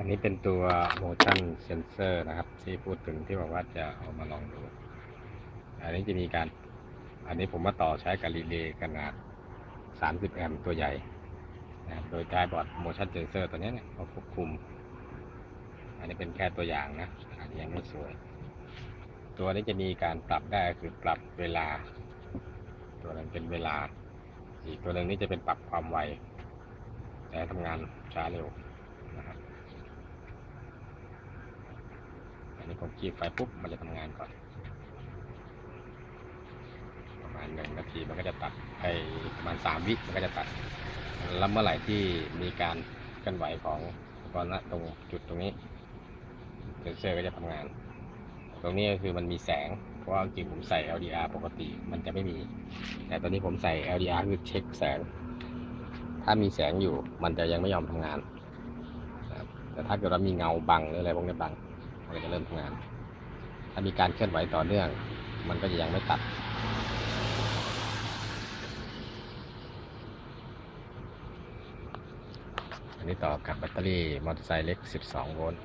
อันนี้เป็นตัว motion sensor นะครับ ที่พูดถึงที่บอกว่าจะเอามาลองดู อันนี้จะมีการ อันนี้ผมมาต่อใช้กับรีเลย์ขนาด 30 แอมป์ตัวใหญ่นะโดยใช้บอร์ด motion sensor ตัวนี้เนี่ยมาควบคุม อันนี้เป็นแค่ตัวอย่างนะอันนี้ยังไม่สวย ตัวนี้จะมีการปรับได้คือปรับเวลา ตัวนั้นเป็นเวลา อีกตัวหนึ่งนี่จะเป็นปรับความไวจะให้ทำงานช้าเร็วนะครับ อั นี้ผมคีบไฟปุ๊บมันจะทำงานก่อน ประมาณหนึ่งนาทีมันก็จะตัดไปประมาณสามวิมันก็จะตัด แล้วเมื่อไหร่ที่มีการเคลื่อนไหวของอุปกรณ์ตรงจุดตรงนี้เซนเซอร์ก็จะทำงาน ตรงนี้ก็คือมันมีแสง เพราะว่าจริงผมใส่ LDR ปกติมันจะไม่มี แต่ตอนนี้ผมใส่ LDR คือเช็คแสง ถ้ามีแสงอยู่มันจะยังไม่ยอมทำงานแต่ถ้าเกิดว่ามีเงาบังหรืออะไรพวกนี้บัง มันก็จะเริ่มทำงาน ถ้ามีการเคลื่อนไหวต่อเนื่อง มันก็จะยังไม่ตัด อันนี้ต่อกับแบตเตอรี่มอเตอร์ไซค์เล็ก 12 โวลต์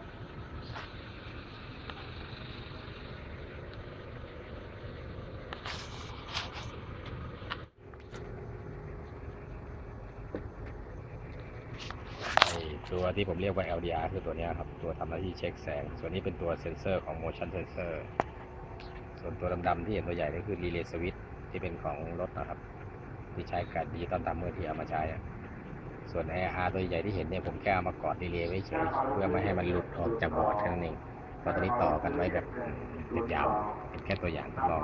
ไอ้ ตัวที่ผมเรียกว่า LDR คือตัวนี้ครับ ตัวทำหน้าที่เช็คแสง ส่วนนี้เป็นตัวเซนเซอร์ของ motion sensor ส่วนตัวดำๆที่เห็นตัวใหญ่นี่คือ relay switch ที่เป็นของรถนะครับ ที่ใช้กับดิจิตอลตามเมื่อที่เอามาใช้ ส่วน AR ตัวใหญ่ที่เห็นเนี่ยผมแค่เอามากอดดีเลย์ไว้เฉยเพื่อไม่ให้มันหลุดออกจากบอร์ดแค่นั้นเองเพราะตอนนี้ต่อกันไว้แบบยาวเป็นแค่ตัวอย่างทดลอง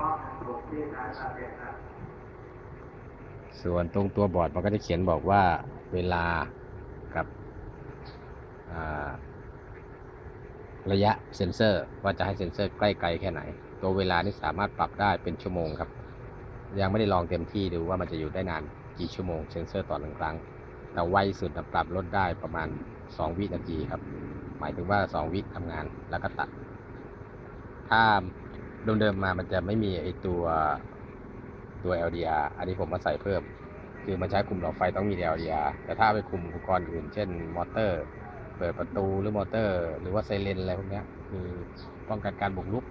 ส่วนตรงตัวบอร์ดมันก็จะเขียนบอกว่าเวลากับ ระยะเซ็นเซอร์ว่าจะให้เซ็นเซอร์ใกล้ไกลแค่ไหน ตัวเวลานี่สามารถปรับได้เป็นชั่วโมงครับ ยังไม่ได้ลองเต็มที่ดูว่ามันจะอยู่ได้นานกี่ชั่วโมงเซ็นเซอร์ต่อหนึ่งครั้ง แต่ไวสุดปรับลดได้ประมาณ 2 วินาทีครับ หมายถึงว่า 2 วิทำงานแล้วก็ตัด ถ้าเดิมๆมามันจะไม่มีไอตัวตัว LDR อันนี้ผมมาใส่เพิ่ม คือมันใช้คุมหลอดไฟต้องมี LDR แต่ถ้าไปคุมอุปกรณ์อื่น เช่นมอเตอร์ เปิดประตูหรือมอเตอร์ หรือว่าไซเรนอะไรพวกนี้คือป้องกันการบุกรุก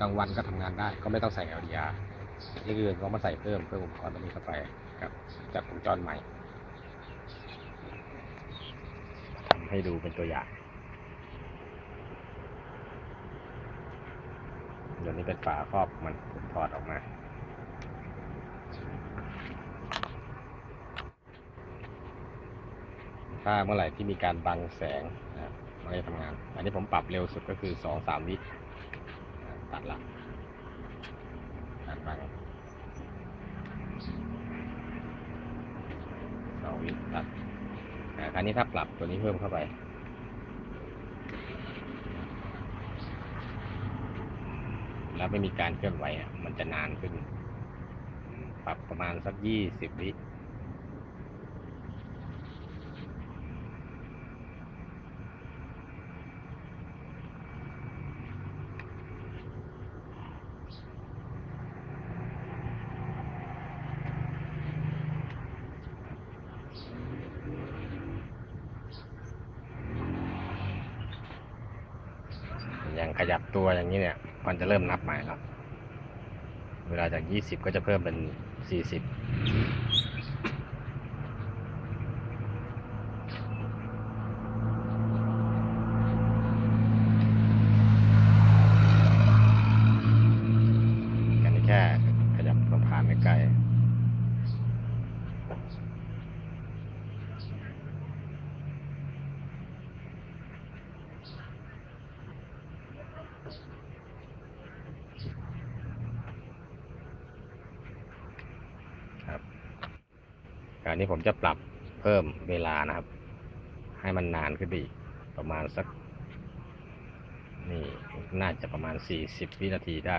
กลางวันก็ทำงานได้ ก็ไม่ต้องใส่ LDR นี่คือเขามาใส่เพิ่มเพิ่มอุปกรณ์ตัวนี้เข้าไปครับจัดวงจรใหม่ทำให้ดูเป็นตัวอย่างเดี๋ยวนี้เป็นฝาครอบมันผมถอดออกมา ถ้าเมื่อไหร่ที่มีการบังแสงนะครับมันจะทำงาน อันนี้ผมปรับเร็วสุดก็คือสองสามวิตัดละตัดบังสองวิตัดอ่าคราวนี้ถ้าปรับตัวนี้เพิ่มเข้าไปแล้วไม่มีการเคลื่อนไหวอะมันจะนานขึ้น ปรับประมาณสักยี่สิบวิ อย่างขยับตัวอย่างนี้เนี่ย มันจะเริ่มนับใหม่แล้ว เวลาจาก 20 ก็จะเพิ่มเป็น 40 กันนี้แค่ขยับตัวผ่านไม่ไกล ครับกาวนี้ผมจะปรับเพิ่มเวลานะครับ ให้มันนานขึ้นไปอีกประมาณสัก นี่ น่าจะประมาณ 40 วินาทีได้